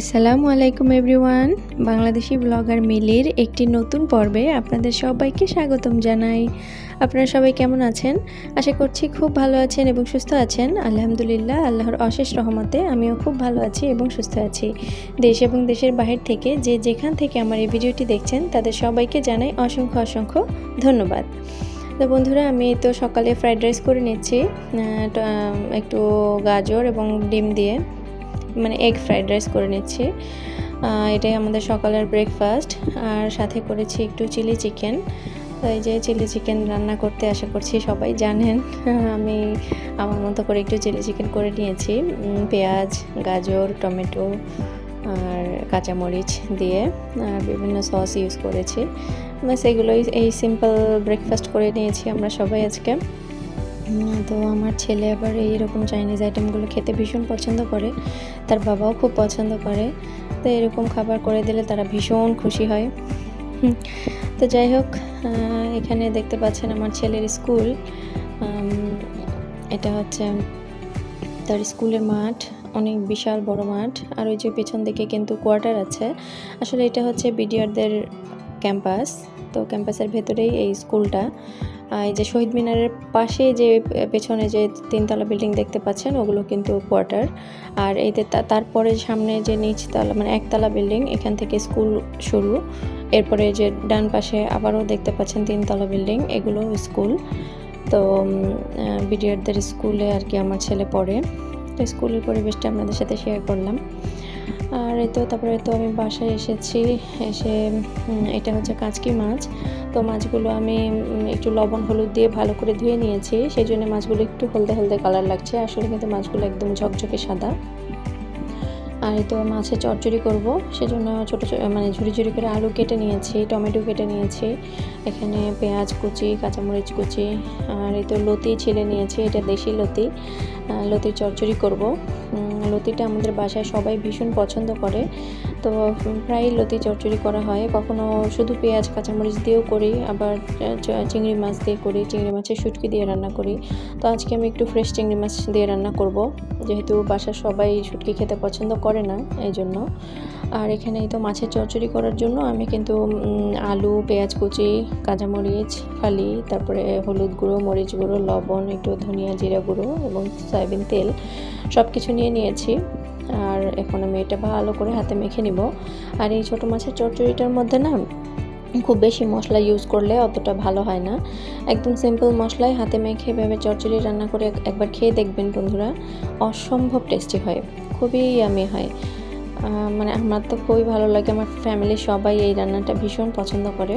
আসসালামু আলাইকুম everyone. Bangladeshi blogger মিলির একটি নতুন পর্বে আপনাদের সবাইকে স্বাগতম জানাই। আপনারা সবাই কেমন আছেন? আশা করছি খুব ভালো আছেন এবং সুস্থ আছেন। আলহামদুলিল্লাহ, আল্লাহর অশেষ রহমতে আমিও খুব ভালো আছি এবং সুস্থ আছি। দেশ এবং দেশের বাহির থেকে যে যেখান থেকে আমার এই ভিডিওটি দেখছেন, তাদের সবাইকে জানাই অসংখ্য অসংখ্য ধন্যবাদ। তো বন্ধুরা, আমি তো সকালে ফ্রাইড রাইস করে নিচ্ছি। একটু গাজর এবং ডিম দিয়ে। মানে এগ ফ্রাইড রাইস করে নিচ্ছি। এটাই আমাদের সকালের ব্রেকফাস্ট আর সাথে করেছি একটু চিলি চিকেন এই যে চিলি চিকেন রান্না করতে আশা করছি সবাই জানেন, আমি আমার মতো করে একটু চিলি চিকেন করে নিয়েছি। পেঁয়াজ, গাজর, টমেটো আর কাঁচামরিচ দিয়ে আর বিভিন্ন সস ইউজ করেছি। ব্যাস, এগুলোই এই সিম্পল ব্রেকফাস্ট করে নিয়েছি আমরা সবাই আজকে। তো আমার ছেলে আবার এইরকম চাইনিজ আইটেমগুলো খেতে ভীষণ পছন্দ করে। তার বাবাও খুব পছন্দ করে। তো এরকম খাবার করে দিলে তারা ভীষণ খুশি হয়। তো যাই হোক এখানে দেখতে পাচ্ছেন আমার ছেলের স্কুল। এটা হচ্ছে তার স্কুলের মাঠ, অনেক বিশাল বড় মাঠ। আর ওই যে পেছন দিকে কিন্তু কোয়ার্টার আছে। আসলে এটা হচ্ছে বিডিআরদের ক্যাম্পাস। তো ক্যাম্পাসের ভেতরেই এই স্কুলটা। এই যে শহীদ মিনারের পাশে যে পেছনে যে তিনতলা বিল্ডিং দেখতে পাচ্ছেন, ওগুলো কিন্তু কোয়ার্টার। আর এই তারপরে সামনে যে নিচতলা মানে একতলা বিল্ডিং, এখান থেকে স্কুল শুরু। এরপরে যে ডান পাশে আবারও দেখতে পাচ্ছেন তিনতলা বিল্ডিং এগুলো স্কুল। তো বিডিআরদের স্কুলে আর কি আমার ছেলে পড়ে। তো স্কুলের পরিবেশটা আপনাদের সাথে শেয়ার করলাম। আর এই তো তারপরে তো আমি বাসায় এসেছি, এসে এটা হচ্ছে কাঁচকি মাছ। তো মাছগুলো আমি একটু লবণ, হলুদ দিয়ে ভালো করে ধুয়ে নিয়েছি সেই জন্য মাছগুলো একটু হলদে হলদে কালার লাগছে। আসলে কিন্তু মাছগুলো একদম ঝকঝকে সাদা। আর তো মাছের চচ্চড়ি করব, সেজন্য ছোটো ছোটো মানে ঝুড়ি ঝুড়ি করে আলু কেটে নিয়েছি, টমেটো কেটে নিয়েছি। এখানে পেঁয়াজ কুচি, কাঁচামরিচ কুচি, আর এই তো লতি ছিলে নিয়েছি, এটা দেশি লতি। লতির চচ্চড়ি করব। লতিটা আমাদের বাসায় সবাই ভীষণ পছন্দ করে। তো প্রায় লতি চচ্চড়ি করা হয়। কখনো শুধু পেঁয়াজ, কাঁচামরিচ দিয়েও করি। আবার চিংড়ি মাছ দিয়ে করি। চিংড়ি মাছের শুটকি দিয়ে রান্না করি। তো আজকে আমি একটু ফ্রেশ চিংড়ি মাছ দিয়ে রান্না করব। যেহেতু বাসার সবাই শুটকি খেতে পছন্দ করে না এই জন্য আর এখানে তো মাছের চচ্চড়ি করার জন্য আমি কিন্তু আলু, পেঁয়াজ কুচি, কাঁচামরিচ ফালি তারপরে হলুদ গুঁড়ো, মরিচ গুঁড়ো, লবণ, একটু ধনিয়া জিরা গুঁড়ো এবং সয়াবিন তেল সব কিছু নিয়ে নিয়েছি। আর এখন আমি এটা ভালো করে হাতে মেখে নিব। আর এই ছোটো মাছের চচ্চড়িটার মধ্যে না খুব বেশি মশলা ইউজ করলে অতটা ভালো হয় না। একদম সিম্পল মশলায় হাতে মেখে ভেবে চচ্চড়ি রান্না করে একবার খেয়ে দেখবেন বন্ধুরা। অসম্ভব টেস্টি হয়। খুবই ইয়ামি হয়। মানে আমার তো খুবই ভালো লাগে। আমার ফ্যামিলির সবাই এই রান্নাটা ভীষণ পছন্দ করে।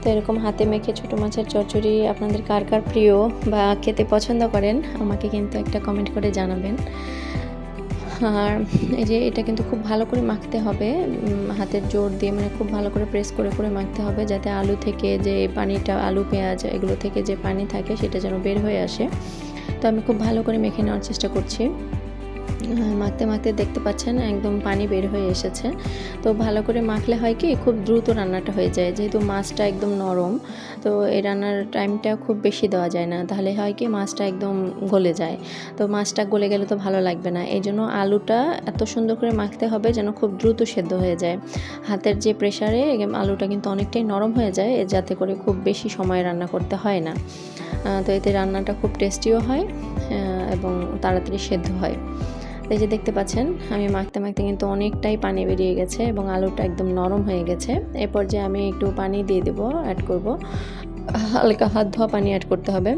তো এরকম হাতে মেখে ছোটো মাছের চচ্চড়ি আপনাদের কার কার প্রিয় বা খেতে পছন্দ করেন, আমাকে কিন্তু একটা কমেন্ট করে জানাবেন। আর এই যে এটা কিন্তু খুব ভালো করে মাখতে হবে হাতের জোর দিয়ে মানে খুব ভালো করে প্রেস করে করে মাখতে হবে যাতে আলু থেকে যে পানিটা, আলু, পেঁয়াজ এগুলো থেকে যে পানি থাকে সেটা যেন বের হয়ে আসে। তো আমি খুব ভালো করে মেখে নেওয়ার চেষ্টা করছি। মাখতে মাখতে দেখতে পাচ্ছেন, একদম পানি বের হয়ে এসেছে। তো ভালো করে মাখলে হয় কি, খুব দ্রুত রান্নাটা হয়ে যায়, যেহেতু মাছটা একদম নরম, তো এই রান্নার টাইমটা খুব বেশি দেওয়া যায় না। তাহলে হয় কি, মাছটা একদম গলে যায়। তো মাছটা গলে গেলে তো ভালো লাগবে না। এই জন্য আলুটা এত সুন্দর করে মাখতে হবে যেন খুব দ্রুত সেদ্ধ হয়ে যায়। হাতের যে প্রেশারে আলুটা কিন্তু অনেকটাই নরম হয়ে যায় যাতে করে খুব বেশি সময় রান্না করতে হয় না। তো এতে রান্নাটা খুব টেস্টিও হয়, এবং তাড়াতাড়ি সেদ্ধ হয়। এই যে দেখতে পাচ্ছেন, আমি মাখতে মাখতে কিন্তু অনেকটাই পানি বেরিয়ে গেছে এবং আলুটা একদম নরম হয়ে গেছে। এরপর যে আমি একটু পানি দিয়ে দেবো অ্যাড করব। হালকা হাত ধোয়া পানি অ্যাড করতে হবে।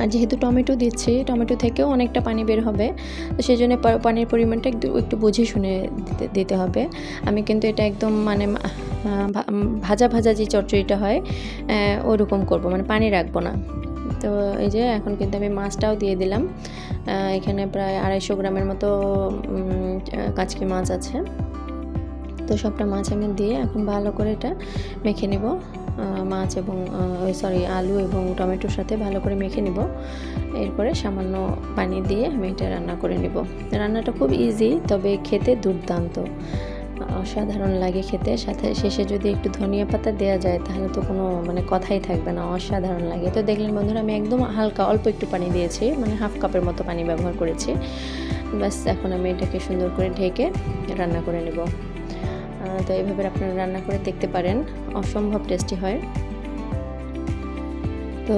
আর যেহেতু টমেটো দিচ্ছি, টমেটো থেকেও অনেকটা পানি বের হবে, তো সেই জন্য পানির পরিমাণটা একটু একটু বুঝে শুনে দিতে হবে। আমি কিন্তু এটা একদম মানে ভাজা ভাজা যে চটচড়িটা হয় ওরকম করব মানে পানি রাখব না। তো এই যে এখন কিন্তু আমি মাছটাও দিয়ে দিলাম। এখানে প্রায় আড়াইশো গ্রামের মতো কাচকি মাছ আছে। তো সবটা মাছ আমি দিয়ে এখন ভালো করে এটা মেখে নিব। মাছ এবং সরি আলু এবং টমেটোর সাথে ভালো করে মেখে নিব। এরপরে সামান্য পানি দিয়ে আমি এটা রান্না করে নিব। রান্নাটা খুব ইজি তবে খেতে দুর্দান্ত। অসাধারণ লাগে খেতে। সাথে শেষে যদি একটু ধনিয়া পাতা দেওয়া যায়, তাহলে তো কোনো মানে কথাই থাকবে না, অসাধারণ লাগে। তো দেখলেন বন্ধুরা, আমি একদম হালকা অল্প একটু পানি দিয়েছি মানে হাফ কাপের মতো পানি ব্যবহার করেছি। ব্যাস, এখন আমি এটাকে সুন্দর করে ঢেকে রান্না করে নেব। তো এইভাবে আপনারা রান্না করে দেখতে পারেন, অসম্ভব টেস্টি হয়। তো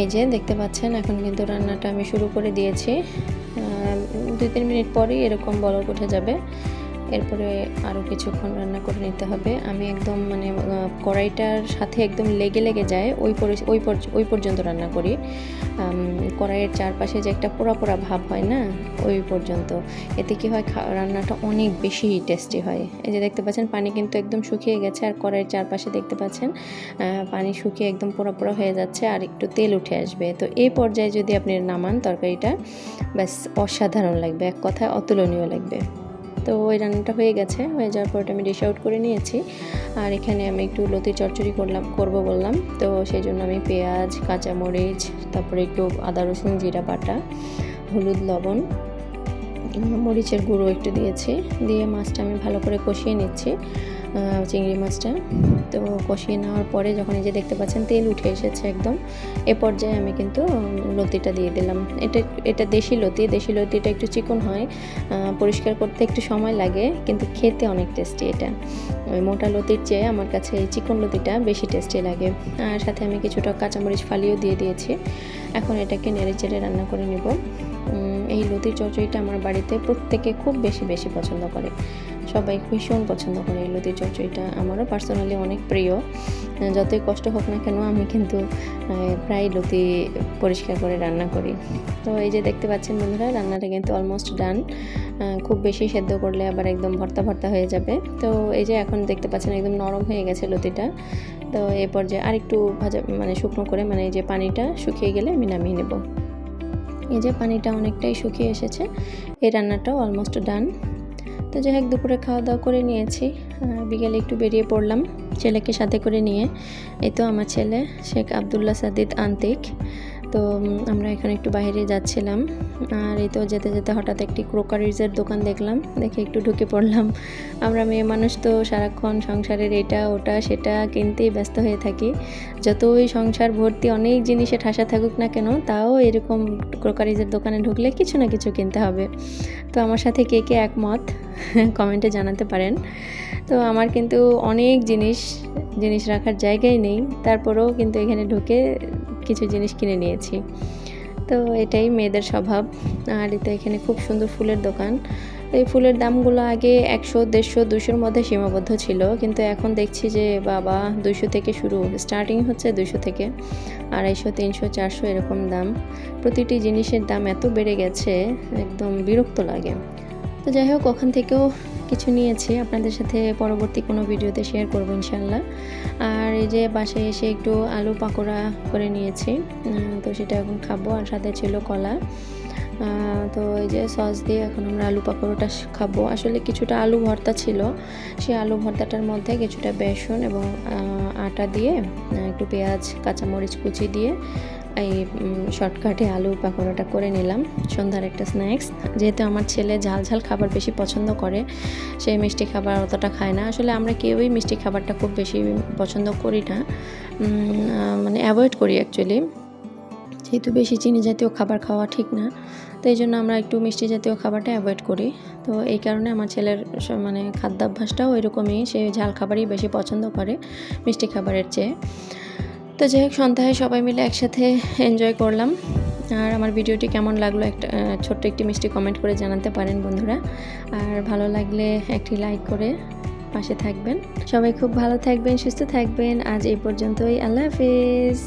এই যে দেখতে পাচ্ছেন, এখন কিন্তু রান্নাটা আমি শুরু করে দিয়েছি। দুই তিন মিনিট পরেই এরকম বলক উঠে যাবে। এরপরে আরও কিছুক্ষণ রান্না করে নিতে হবে। আমি একদম মানে কড়াইটার সাথে একদম লেগে লেগে যায়, ওই ওই ওই পর্যন্ত রান্না করি। কড়াইয়ের চারপাশে যে একটা পোড়া পোড়া ভাব হয় না, ওই পর্যন্ত। এতে কি হয় রান্নাটা অনেক বেশি টেস্টি হয়। এই যে দেখতে পাচ্ছেন, পানি কিন্তু একদম শুকিয়ে গেছে, আর কড়াইয়ের চারপাশে দেখতে পাচ্ছেন পানি শুকিয়ে একদম পোড়া পোড়া হয়ে যাচ্ছে, আর একটু তেল উঠে আসবে। তো এই পর্যায়ে যদি আপনি নামান তরকারিটা, ব্যাস অসাধারণ লাগবে, এক কথায় অতুলনীয় লাগবে। তো ওই রান্নাটা হয়ে গেছে, হয়ে যাওয়ার পরটা আমি ডিশ আউট করে নিয়েছি। আর এখানে আমি একটু লতি চচ্চড়ি করলাম, করব বললাম। তো সেই জন্য আমি পেঁয়াজ, কাঁচামরিচ, তারপরে একটু আদা, রসুন, জিরা, বাটা, হলুদ, লবণ মরিচের গুঁড়ো একটু দিয়েছি। দিয়ে মাছটা আমি ভালো করে কষিয়ে নিচ্ছি চিংড়ি মাছটা। তো কষিয়ে নেওয়ার পরে যখন এই যে দেখতে পাচ্ছেন, তেল উঠে এসেছে একদম। এ পর্যায়ে আমি কিন্তু লতিটা দিয়ে দিলাম। এটা এটা দেশি লতি, দেশি লতিটা একটু চিকন হয় পরিষ্কার করতে একটু সময় লাগে, কিন্তু খেতে অনেক টেস্টি এটা। ওই মোটা লতির চেয়ে আমার কাছে এই চিকন লতিটা বেশি টেস্টি লাগে। আর সাথে আমি কিছুটা কাঁচামরিচ ফালিও দিয়ে দিয়েছি। এখন এটাকে নেড়ে চেড়ে রান্না করে নেব। এই লতির চচড়িটা আমার বাড়িতে প্রত্যেকে খুব বেশি বেশি পছন্দ করে। সবাই ভীষণ পছন্দ করে এই লতির চচড়িটা আমারও পার্সোনালি অনেক প্রিয়। যতই কষ্ট হোক না কেন আমি কিন্তু প্রায় লতি পরিষ্কার করে রান্না করি। তো এই যে দেখতে পাচ্ছেন বন্ধুরা, রান্নাটা কিন্তু অলমোস্ট ডান খুব বেশি সেদ্ধ করলে আবার একদম ভর্তা ভর্তা হয়ে যাবে। তো এই যে এখন দেখতে পাচ্ছেন একদম নরম হয়ে গেছে লতিটা। তো এরপর যে আরেকটু ভাজা মানে শুকনো করে মানে এই যে পানিটা শুকিয়ে গেলে আমি নামিয়ে নেব। এই যে পানিটা অনেকটাই শুকিয়ে এসেছে, এই রান্নাটাও অলমোস্ট ডান তো যাই হোক, দুপুরে খাওয়া দাওয়া করে নিয়েছি বিকেলে একটু বেরিয়ে পড়লাম ছেলেকে সাথে করে নিয়ে। এই তো আমার ছেলে, শেখ আবদুল্লাহ সাদিদ আন্তিক। তো আমরা এখানে একটু বাইরে যাচ্ছিলাম। আর এই তো যেতে যেতে হঠাৎ একটি ক্রোকারিজের দোকান দেখলাম। দেখে একটু ঢুকে পড়লাম। আমরা মেয়ে মানুষ তো, সারাক্ষণ সংসারের এটা, ওটা, সেটা কিনতেই ব্যস্ত হয়ে থাকি। যতই সংসার ভর্তি অনেক জিনিসে ঠাসা থাকুক না কেন, তাও এরকম ক্রোকারিজের দোকানে ঢুকলে কিছু না কিছু কিনতে হবে। তো আমার সাথে কে কে একমত, কমেন্টে জানাতে পারেন। তো আমার কিন্তু অনেক জিনিস জিনিস রাখার জায়গাই নেই। তারপরেও কিন্তু এখানে ঢুকে কিছু জিনিস কিনে নিয়েছি। তো এটাই মেয়েদের স্বভাব। আর এতে এখানে খুব সুন্দর ফুলের দোকান। এই ফুলের দামগুলো আগে একশো, দেড়শো দুশোর মধ্যে সীমাবদ্ধ ছিল। কিন্তু এখন দেখছি যে, বাবা, দুইশো থেকে শুরু। স্টার্টিং হচ্ছে দুইশো থেকে। আড়াইশো, তিনশো, চারশো এরকম দাম। প্রতিটি জিনিসের দাম এত বেড়ে গেছে, একদম বিরক্ত লাগে। তো যাই হোক, ওখান থেকেও কিছু নিয়েছি। আপনাদের সাথে পরবর্তী কোনো ভিডিওতে শেয়ার করব ইনশাল্লাহ আর এই যে বাসায় এসে একটু আলু পাকোড়া করে নিয়েছি তো সেটা এখন খাব। আর সাথে ছিল কলা। তো এই যে সস দিয়ে এখন আমরা আলু পাকোড়াটা খাব। আসলে কিছুটা আলু ভর্তা ছিল। সেই আলু ভর্তাটার মধ্যে কিছুটা বেসন এবং আটা দিয়ে একটু পেঁয়াজ, কাঁচামরিচ কুচি দিয়ে এই শর্টকাটে আলু পাকোড়াটা করে নিলাম, সন্ধ্যার একটা স্ন্যাক্স যেহেতু আমার ছেলে ঝাল ঝাল খাবার বেশি পছন্দ করে, সে মিষ্টি খাবার অতটা খায় না। আসলে আমরা কেউই মিষ্টি খাবারটা খুব বেশি পছন্দ করি না। মানে অ্যাভয়েড করি অ্যাকচুয়ালি যেহেতু বেশি চিনি জাতীয় খাবার খাওয়া ঠিক না, তো এই জন্য আমরা একটু মিষ্টি জাতীয় খাবারটা অ্যাভয়েড করি। তো এই কারণে আমার ছেলের মানে খাদ্যাভ্যাসটাও এরকমই সে ঝাল খাবারই বেশি পছন্দ করে মিষ্টি খাবারের চেয়ে। তো যাই হোক, সন্ধ্যায় সবাই মিলে একসাথে এনজয় করলাম। আর আমার ভিডিওটি কেমন লাগল একটা ছোট্ট একটি মিষ্টি কমেন্ট করে জানাতে পারেন বন্ধুরা। আর ভালো লাগলে একটি লাইক করে পাশে থাকবেন। সবাই খুব ভালো থাকবেন, সুস্থ থাকবেন। আজ এই পর্যন্তই। আল্লাহ হাফিজ।